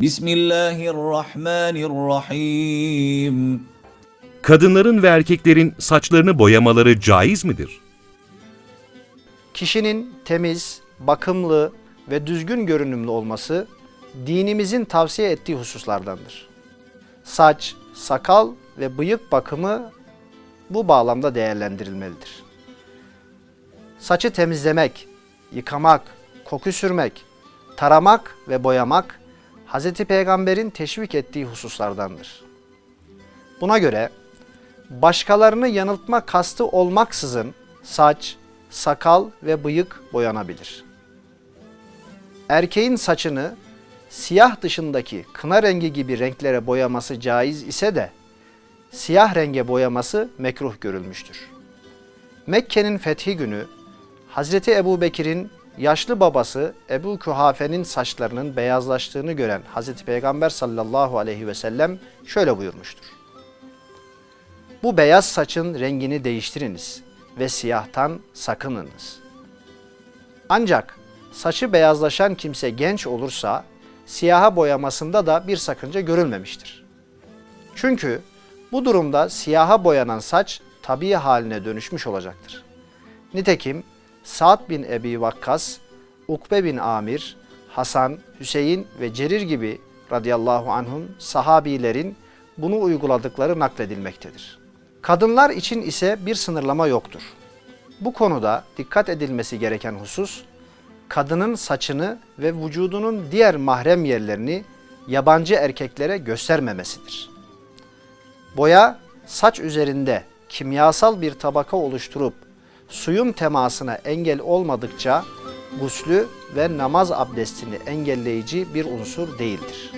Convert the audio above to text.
بسم الله الرحمن الرحيم Kadınların ve erkeklerin saçlarını boyamaları caiz midir? Kişinin temiz, bakımlı ve düzgün görünümlü olması dinimizin tavsiye ettiği hususlardandır. Saç, sakal ve bıyık bakımı bu bağlamda değerlendirilmelidir. Saçı temizlemek, yıkamak, koku sürmek, taramak ve boyamak Hz. Peygamber'in teşvik ettiği hususlardandır. Buna göre başkalarını yanıltma kastı olmaksızın saç, sakal ve bıyık boyanabilir. Erkeğin saçını siyah dışındaki kına rengi gibi renklere boyaması caiz ise de siyah renge boyaması mekruh görülmüştür. Mekke'nin fethi günü Hazreti Ebu Bekir'in yaşlı babası Ebu Kühafe'nin saçlarının beyazlaştığını gören Hazreti Peygamber sallallahu aleyhi ve sellem şöyle buyurmuştur. Bu beyaz saçın rengini değiştiriniz ve siyahtan sakınınız. Ancak saçı beyazlaşan kimse genç olursa siyaha boyamasında da bir sakınca görülmemiştir. Çünkü bu durumda siyaha boyanan saç tabii haline dönüşmüş olacaktır. Nitekim Sa'd bin Ebi Vakkas, Ukbe bin Amir, Hasan, Hüseyin ve Cerir gibi radıyallahu anhum sahabilerin bunu uyguladıkları nakledilmektedir. Kadınlar için ise bir sınırlama yoktur. Bu konuda dikkat edilmesi gereken husus, kadının saçını ve vücudunun diğer mahrem yerlerini yabancı erkeklere göstermemesidir. Boya, saç üzerinde kimyasal bir tabaka oluşturup suyun temasına engel olmadıkça guslü ve namaz abdestini engelleyici bir unsur değildir.